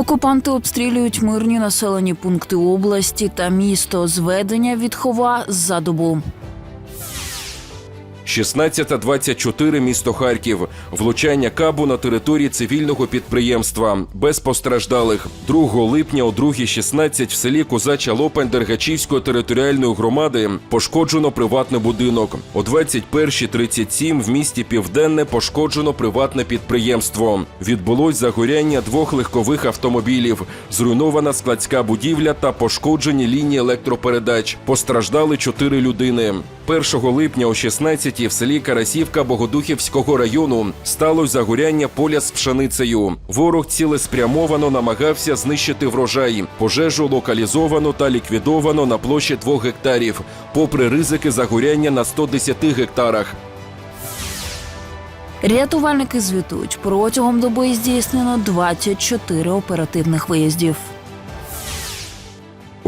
Окупанти обстрілюють мирні населені пункти області та місто зведення від хова за добу. 16.24 місто Харків. Влучання кабу на території цивільного підприємства. Без постраждалих. 2 липня о 2.16 в селі Козача Лопань Дергачівської територіальної громади пошкоджено приватний будинок. О 21.37 в місті Південне пошкоджено приватне підприємство. Відбулось загоряння двох легкових автомобілів, зруйнована складська будівля та пошкоджені лінії електропередач. Постраждали чотири людини. 1 липня о 16 в селі Карасівка Богодухівського району сталося загоряння поля з пшеницею. Ворог цілеспрямовано намагався знищити врожай. Пожежу локалізовано та ліквідовано на площі 2 гектарів, попри ризики загоряння на 110 гектарах. Рятувальники звітують, протягом доби здійснено 24 оперативних виїздів.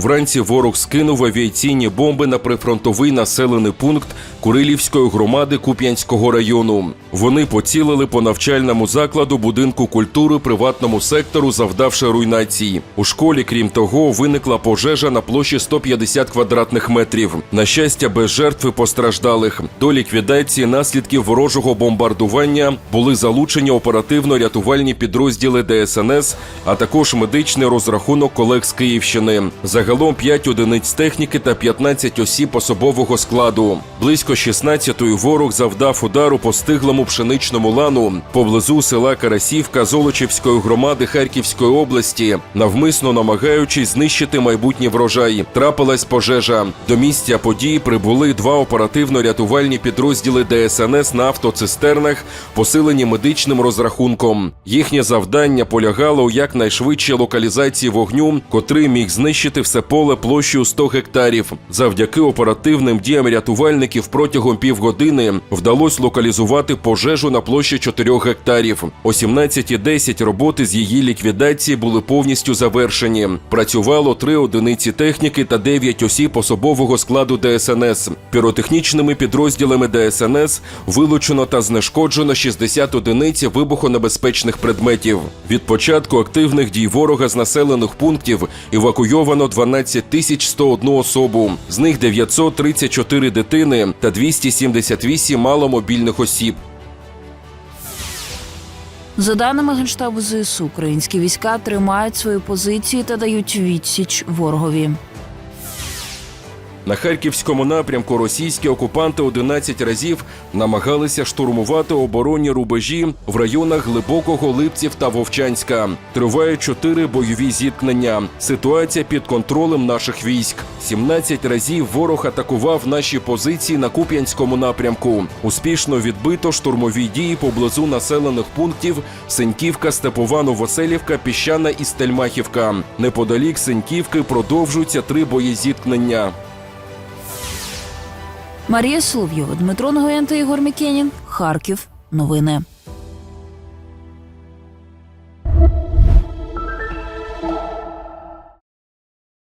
Вранці ворог скинув авіаційні бомби на прифронтовий населений пункт Курилівської громади Куп'янського району. Вони поцілили по навчальному закладу будинку культури приватному сектору, завдавши руйнації. У школі, крім того, виникла пожежа на площі 150 квадратних метрів. На щастя, без жертв і постраждалих. До ліквідації наслідків ворожого бомбардування були залучені оперативно-рятувальні підрозділи ДСНС, а також медичний розрахунок колег з Київщини. Загалом 5 одиниць техніки та 15 осіб особового складу. Близько 16-ї ворог завдав удару по стиглому пшеничному лану поблизу села Карасівка Золочівської громади Харківської області, навмисно намагаючись знищити майбутній врожай. Трапилась пожежа. До місця події прибули два оперативно-рятувальні підрозділи ДСНС на автоцистернах, посилені медичним розрахунком. Їхнє завдання полягало у якнайшвидшій локалізації вогню, котрий міг знищити все поле площею 100 гектарів. Завдяки оперативним діям рятувальників протягом півгодини вдалося локалізувати пожежу на площі 4 гектарів. О 17.10 роботи з її ліквідації були повністю завершені. Працювало три одиниці техніки та 9 осіб особового складу ДСНС. Піротехнічними підрозділами ДСНС вилучено та знешкоджено 60 одиниць вибухонебезпечних предметів. Від початку активних дій ворога з населених пунктів евакуйовано 12 тисяч 101 особу. З них 934 дитини та 278 маломобільних осіб. За даними Генштабу ЗСУ, українські війська тримають свої позиції та дають відсіч ворогові. На харківському напрямку російські окупанти 11 разів намагалися штурмувати оборонні рубежі в районах Глибокого, Липців та Вовчанська. Тривають чотири бойові зіткнення. Ситуація під контролем наших військ. 17 разів ворог атакував наші позиції на Куп'янському напрямку. Успішно відбито штурмові дії поблизу населених пунктів Сеньківка, Степова, Новоселівка, Піщана і Стельмахівка. Неподалік Сеньківки продовжуються три боєзіткнення. Марія Соловйова, Дмитро Нгоєн та Ігор Мікенін. Харків. Новини.